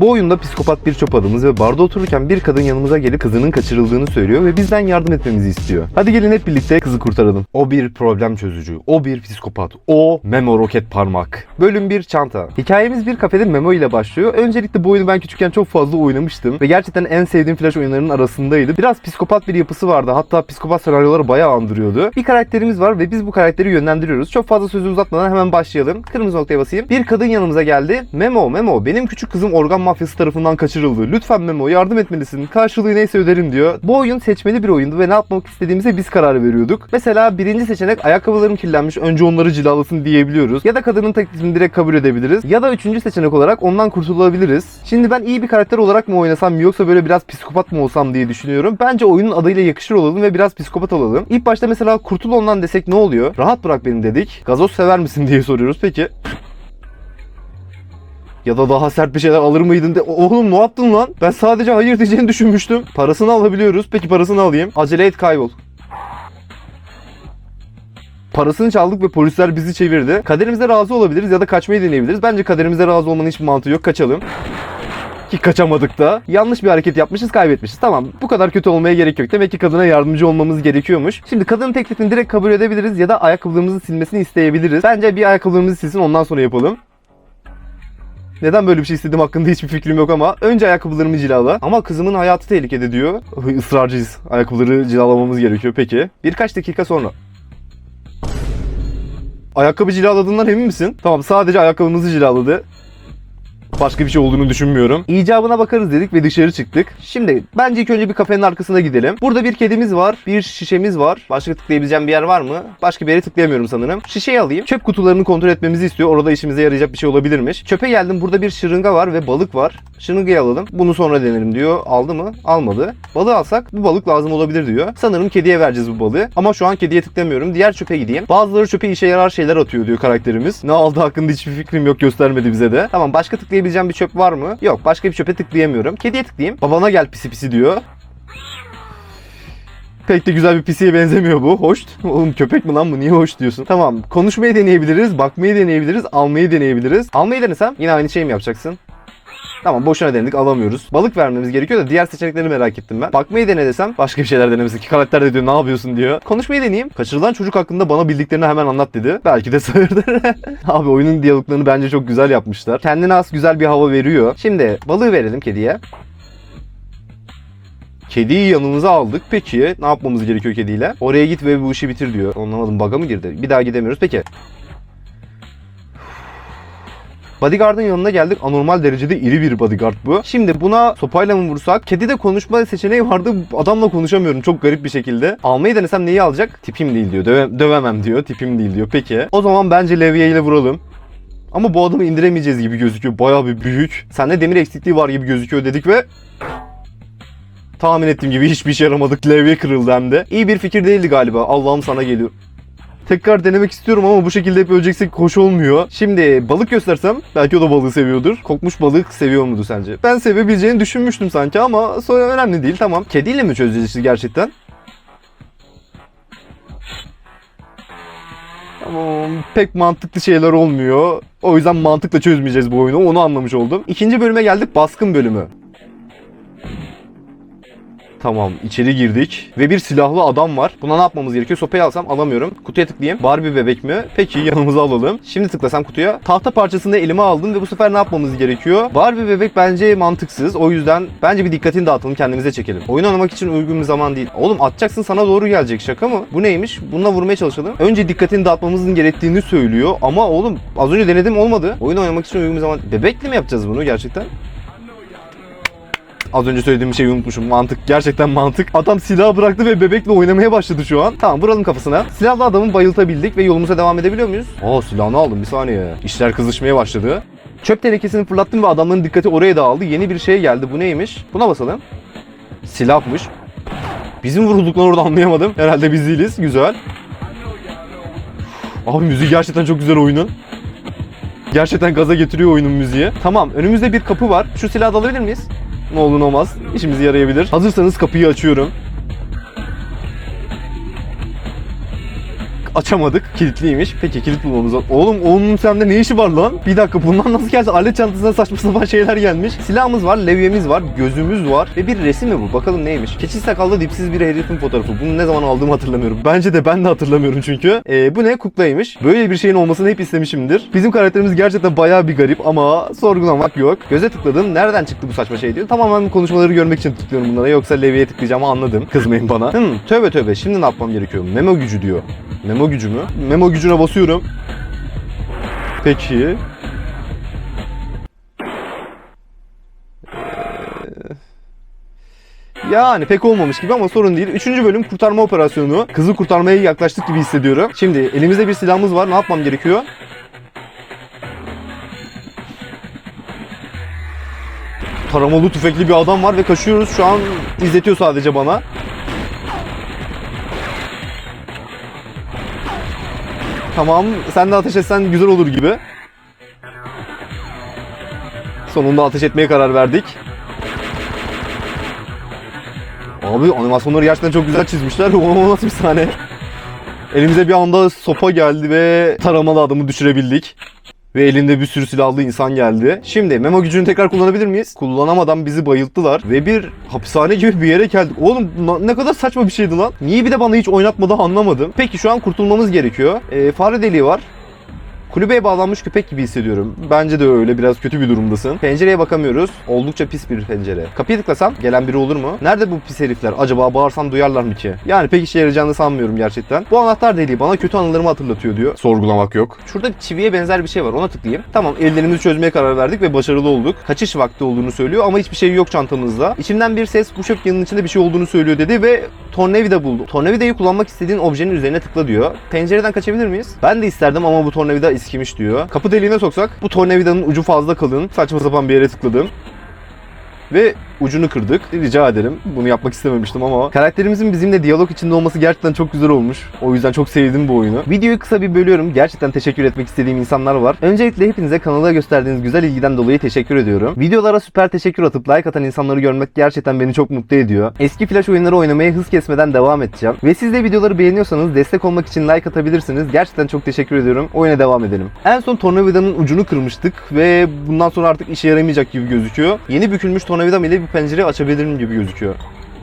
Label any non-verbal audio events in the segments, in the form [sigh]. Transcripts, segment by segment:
Bu oyunda psikopat bir çöp adamız ve barda otururken bir kadın yanımıza gelip kızının kaçırıldığını söylüyor ve bizden yardım etmemizi istiyor. Hadi gelin hep birlikte kızı kurtaralım. O bir problem çözücü, o bir psikopat, o Memo roket parmak. Bölüm 1 çanta. Hikayemiz bir kafede Memo ile başlıyor. Öncelikle bu oyunu ben küçükken çok fazla oynamıştım ve gerçekten en sevdiğim flash oyunlarının arasındaydı. Biraz psikopat bir yapısı vardı. Hatta psikopat senaryoları bayağı andırıyordu. Bir karakterimiz var ve biz bu karakteri yönlendiriyoruz. Çok fazla sözü uzatmadan hemen başlayalım. Kırmızı noktaya basayım. Bir kadın yanımıza geldi. Memo, Memo benim küçük kızım organ mafyası tarafından kaçırıldı. Lütfen Memo yardım etmelisin. Karşılığı neyse öderim diyor. Bu oyun seçmeli bir oyundu ve ne yapmak istediğimize biz karar veriyorduk. Mesela birinci seçenek ayakkabılarım kirlenmiş önce onları cilalasın diyebiliyoruz. Ya da kadının teklifini direkt kabul edebiliriz. Ya da üçüncü seçenek olarak ondan kurtulabiliriz. Şimdi ben iyi bir karakter olarak mı oynasam yoksa böyle biraz psikopat mı olsam diye düşünüyorum. Bence oyunun adıyla yakışır olalım ve biraz psikopat olalım. İlk başta mesela kurtul ondan desek ne oluyor? Rahat bırak beni dedik. Gazoz sever misin diye soruyoruz. Peki ya da daha sert bir şeyler alır mıydın de oğlum ne yaptın lan? Ben sadece hayır diyeceğini düşünmüştüm. Parasını alabiliyoruz. Peki parasını alayım. Acele et kaybol. Parasını çaldık ve polisler bizi çevirdi. Kaderimize razı olabiliriz ya da kaçmayı deneyebiliriz. Bence kaderimize razı olmanın hiçbir mantığı yok. Kaçalım. Ki kaçamadık da. Yanlış bir hareket yapmışız, kaybetmişiz. Tamam, bu kadar kötü olmaya gerek yok. Demek ki kadına yardımcı olmamız gerekiyormuş. Şimdi kadının teklifini direkt kabul edebiliriz ya da ayakkabılarımızı silmesini isteyebiliriz. Bence bir ayakkabılarımızı silsin ondan sonra yapalım. Neden böyle bir şey istediğim hakkında hiçbir fikrim yok ama önce ayakkabılarımı cilala. Ama kızımın hayatı tehlikede diyor. Israrcıyız. Ayakkabıları cilalamamız gerekiyor. Peki. Birkaç dakika sonra. Ayakkabı cilaladığından emin misin? Tamam sadece ayakkabımızı cilaladı. Başka bir şey olduğunu düşünmüyorum. İcabına bakarız dedik ve dışarı çıktık. Şimdi bence ilk önce bir kafenin arkasına gidelim. Burada bir kedimiz var, bir şişemiz var. Başka tıklayabileceğim bir yer var mı? Başka bir yere tıklayamıyorum sanırım. Şişeyi alayım. Çöp kutularını kontrol etmemizi istiyor. Orada işimize yarayacak bir şey olabilirmiş. Çöpe geldim. Burada bir şırınga var ve balık var. Şırıngayı alalım. Bunu sonra denerim diyor. Aldı mı? Almadı. Balığı alsak bu balık lazım olabilir diyor. Sanırım kediye vereceğiz bu balığı. Ama şu an kediye tıklamıyorum. Diğer çöpe gideyim. Bazıları çöpe işe yarar şeyler atıyor diyor karakterimiz. Ne aldı hakkında hiçbir fikrim yok göstermedi bize de. Tamam başka tıklayabileceğim bir çöp var mı? Yok başka bir çöpe tıklayamıyorum. Kediye tıklayayım. Babana gel pisi pisi diyor. Pek de güzel bir pisiye benzemiyor bu. Hoş. Oğlum köpek mi lan bu? Niye hoş diyorsun? Tamam. Konuşmayı deneyebiliriz. Bakmayı deneyebiliriz. Almayı deneyebiliriz. Almayı denesem yine aynı şey mi yapacaksın? Tamam boşuna denedik alamıyoruz. Balık vermemiz gerekiyor da diğer seçenekleri merak ettim ben. Bakmayı dene desem başka bir şeyler denemesi ki karakter de diyor ne yapıyorsun diyor. Konuşmayı deneyeyim. Kaçırılan çocuk hakkında bana bildiklerini hemen anlat dedi. Belki de [laughs] sağırdır. [laughs] Abi oyunun diyaloglarını bence çok güzel yapmışlar. Kendine az güzel bir hava veriyor. Şimdi balığı verelim kediye. Kediyi yanımıza aldık. Peki ne yapmamız gerekiyor kediyle? Oraya git ve bu işi bitir diyor. Anlamadım bug'a mı girdi? Bir daha gidemiyoruz. Peki. Bodyguard'ın yanına geldik. Anormal derecede iri bir bodyguard bu. Şimdi buna sopayla mı vursak? Kedi de konuşma seçeneği vardı. Adamla konuşamıyorum çok garip bir şekilde. Almayı denesem neyi alacak? Tipim değil diyor. Döve- dövemem diyor. Tipim değil diyor. Peki. O zaman bence levye ile vuralım. Ama bu adamı indiremeyeceğiz gibi gözüküyor. Bayağı bir büyük. Sende demir eksikliği var gibi gözüküyor dedik ve tahmin ettiğim gibi hiçbir işe yaramadık. Levye kırıldı hem de. İyi bir fikir değildi galiba. Allah'ım sana geliyor. Tekrar denemek istiyorum ama bu şekilde hep öleceksek hoş olmuyor. Şimdi balık göstersem belki o da balığı seviyordur. Kokmuş balık seviyor mudur sence? Ben sevebileceğini düşünmüştüm sanki ama sonra önemli değil tamam. Kediyle mi çözeceğiz işi gerçekten? Tamam pek mantıklı şeyler olmuyor. O yüzden mantıkla çözmeyeceğiz bu oyunu onu anlamış oldum. İkinci bölüme geldik baskın bölümü. Tamam içeri girdik ve bir silahlı adam var. Buna ne yapmamız gerekiyor? Sopayı alsam alamıyorum. Kutuya tıklayayım. Barbie bebek mi? Peki yanımıza alalım. Şimdi tıklasam kutuya. Tahta parçasını elime aldım ve bu sefer ne yapmamız gerekiyor? Barbie bebek bence mantıksız. O yüzden bence bir dikkatini dağıtalım kendimize çekelim. Oyun oynamak için uygun bir zaman değil. Oğlum atacaksın sana doğru gelecek şaka mı? Bu neymiş? Bununla vurmaya çalışalım. Önce dikkatini dağıtmamızın gerektiğini söylüyor ama oğlum az önce denedim olmadı. Oyun oynamak için uygun bir zaman. Bebekle mi yapacağız bunu gerçekten? Az önce söylediğim şeyi unutmuşum. Mantık. Gerçekten mantık. Adam silahı bıraktı ve bebekle oynamaya başladı şu an. Tamam vuralım kafasına. Silahlı adamı bayıltabildik ve yolumuza devam edebiliyor muyuz? Aa silahını aldım bir saniye. İşler kızışmaya başladı. Çöp tenekesini fırlattım ve adamların dikkati oraya dağıldı. Yeni bir şey geldi. Bu neymiş? Buna basalım. Silahmış. Bizim vurulduklarını orada anlayamadım. Herhalde biz değiliz. Güzel. Abi müziği gerçekten çok güzel oyunun. Gerçekten gaza getiriyor oyunun müziği. Tamam önümüzde bir kapı var. Şu silahı alabilir miyiz? Ne olur ne olmaz. İşimize yarayabilir. Hazırsanız kapıyı açıyorum. Açamadık. Kilitliymiş. Peki kilit bulmamız lazım. Oğlum onun sende ne işi var lan? Bir dakika bundan nasıl geldi? Alet çantasına saçma sapan şeyler gelmiş. Silahımız var, levyemiz var, gözümüz var ve bir resim mi bu? Bakalım neymiş? Keçi sakallı dipsiz bir herifin fotoğrafı. Bunu ne zaman aldığımı hatırlamıyorum. Bence de ben de hatırlamıyorum çünkü. Ee, bu ne? Kuklaymış. Böyle bir şeyin olmasını hep istemişimdir. Bizim karakterimiz gerçekten bayağı bir garip ama sorgulamak yok. Göze tıkladım. Nereden çıktı bu saçma şey diyor. Tamamen konuşmaları görmek için tıklıyorum bunlara. Yoksa levyeye tıklayacağımı anladım. Kızmayın bana. Hmm, tövbe tövbe. Şimdi ne yapmam gerekiyor? Memo gücü diyor. Memo gücü mü? Memo gücüne basıyorum. Peki. Ee, Yani pek olmamış gibi ama sorun değil. Üçüncü bölüm kurtarma operasyonu. Kızı kurtarmaya yaklaştık gibi hissediyorum. Şimdi elimizde bir silahımız var. Ne yapmam gerekiyor? Taramalı tüfekli bir adam var ve kaçıyoruz. Şu an izletiyor sadece bana. Tamam, sen de ateş etsen güzel olur gibi. Sonunda ateş etmeye karar verdik. Abi animasyonları gerçekten çok güzel çizmişler. [laughs] O nasıl bir sahne? Elimize bir anda sopa geldi ve taramalı adamı düşürebildik. Ve elinde bir sürü silahlı insan geldi. Şimdi memo gücünü tekrar kullanabilir miyiz? Kullanamadan bizi bayılttılar. Ve bir hapishane gibi bir yere geldik. Oğlum ne kadar saçma bir şeydi lan. Niye bir de bana hiç oynatmadı anlamadım. Peki şu an kurtulmamız gerekiyor. Ee, fare deliği var. Kulübeye bağlanmış köpek gibi hissediyorum. Bence de öyle. Biraz kötü bir durumdasın. Pencereye bakamıyoruz. Oldukça pis bir pencere. Kapıyı tıklasam gelen biri olur mu? Nerede bu pis herifler? Acaba bağırsam duyarlar mı ki? Yani pek işe yarayacağını sanmıyorum gerçekten. Bu anahtar deliği bana kötü anılarımı hatırlatıyor diyor. Sorgulamak yok. Şurada bir çiviye benzer bir şey var. Ona tıklayayım. Tamam ellerimizi çözmeye karar verdik ve başarılı olduk. Kaçış vakti olduğunu söylüyor ama hiçbir şey yok çantamızda. İçimden bir ses bu şöpyanın içinde bir şey olduğunu söylüyor dedi ve tornavida buldu. Tornavidayı kullanmak istediğin objenin üzerine tıkla diyor. Pencereden kaçabilir miyiz? Ben de isterdim ama bu tornavida eskimiş diyor. Kapı deliğine soksak bu tornavidanın ucu fazla kalın. Saçma sapan bir yere tıkladım. Ve ucunu kırdık. Rica ederim. Bunu yapmak istememiştim ama karakterimizin bizimle diyalog içinde olması gerçekten çok güzel olmuş. O yüzden çok sevdim bu oyunu. Videoyu kısa bir bölüyorum. Gerçekten teşekkür etmek istediğim insanlar var. Öncelikle hepinize kanala gösterdiğiniz güzel ilgiden dolayı teşekkür ediyorum. Videolara süper teşekkür atıp like atan insanları görmek gerçekten beni çok mutlu ediyor. Eski flash oyunları oynamaya hız kesmeden devam edeceğim. Ve siz de videoları beğeniyorsanız destek olmak için like atabilirsiniz. Gerçekten çok teşekkür ediyorum. Oyuna devam edelim. En son tornavidanın ucunu kırmıştık ve bundan sonra artık işe yaramayacak gibi gözüküyor. Yeni bükülmüş tornavidam ile bir pencere açabilirim gibi gözüküyor.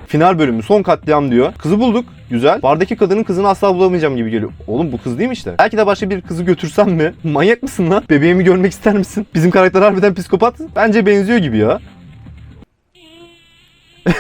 Final bölümü son katliam diyor. Kızı bulduk. Güzel. Bardaki kadının kızını asla bulamayacağım gibi geliyor. Oğlum bu kız değil mi işte? Belki de başka bir kızı götürsem mi? [laughs] Manyak mısın lan? Bebeğimi görmek ister misin? Bizim karakter harbiden psikopat. Bence benziyor gibi ya. [laughs]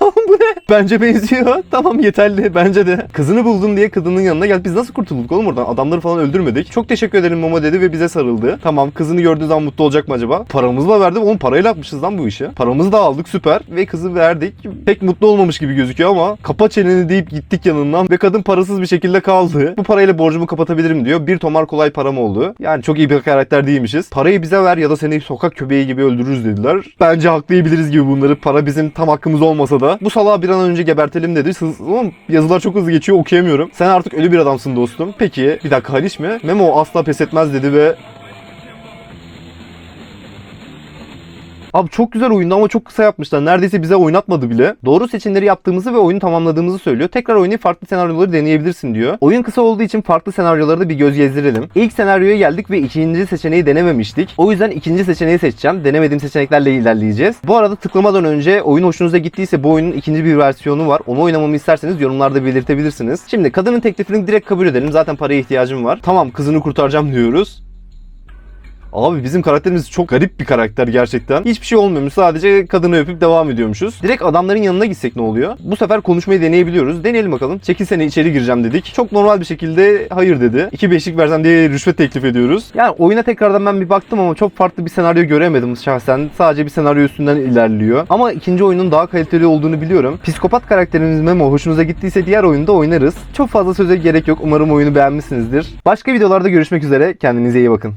Bu ne? Bence benziyor. [laughs] Tamam yeterli. Bence de. Kızını buldun diye kadının yanına gel. Biz nasıl kurtulduk oğlum oradan? Adamları falan öldürmedik. Çok teşekkür ederim Momo dedi ve bize sarıldı. Tamam kızını gördüğü zaman mutlu olacak mı acaba? Paramızla verdim. Oğlum parayla yapmışız lan bu işi. Paramızı da aldık süper. Ve kızı verdik. Pek mutlu olmamış gibi gözüküyor ama kapa çeneni deyip gittik yanından ve kadın parasız bir şekilde kaldı. Bu parayla borcumu kapatabilirim diyor. Bir tomar kolay param oldu. Yani çok iyi bir karakter değilmişiz. Parayı bize ver ya da seni sokak köpeği gibi öldürürüz dediler. Bence haklayabiliriz gibi bunları. Para bizim tam hakkımız olmasa da. Bu salağı bir an önce gebertelim dedi. Oğlum yazılar çok hızlı geçiyor okuyamıyorum. Sen artık ölü bir adamsın dostum. Peki bir dakika Haliç mi? Memo asla pes etmez dedi ve Abi çok güzel oyundu ama çok kısa yapmışlar. Neredeyse bize oynatmadı bile. Doğru seçimleri yaptığımızı ve oyunu tamamladığımızı söylüyor. Tekrar oynayıp farklı senaryoları deneyebilirsin diyor. Oyun kısa olduğu için farklı senaryoları da bir göz gezdirelim. İlk senaryoya geldik ve ikinci seçeneği denememiştik. O yüzden ikinci seçeneği seçeceğim. Denemediğim seçeneklerle ilerleyeceğiz. Bu arada tıklamadan önce oyun hoşunuza gittiyse bu oyunun ikinci bir versiyonu var. Onu oynamamı isterseniz yorumlarda belirtebilirsiniz. Şimdi kadının teklifini direkt kabul edelim. Zaten paraya ihtiyacım var. Tamam kızını kurtaracağım diyoruz. Abi bizim karakterimiz çok garip bir karakter gerçekten. Hiçbir şey olmuyormuş. Sadece kadını öpüp devam ediyormuşuz. Direkt adamların yanına gitsek ne oluyor? Bu sefer konuşmayı deneyebiliyoruz. Deneyelim bakalım. Çekilsene içeri gireceğim dedik. Çok normal bir şekilde hayır dedi. İki beşlik versen diye rüşvet teklif ediyoruz. Yani oyuna tekrardan ben bir baktım ama çok farklı bir senaryo göremedim şahsen. Sadece bir senaryo üstünden ilerliyor. Ama ikinci oyunun daha kaliteli olduğunu biliyorum. Psikopat karakterimiz Memo hoşunuza gittiyse diğer oyunda oynarız. Çok fazla söze gerek yok. Umarım oyunu beğenmişsinizdir. Başka videolarda görüşmek üzere. Kendinize iyi bakın.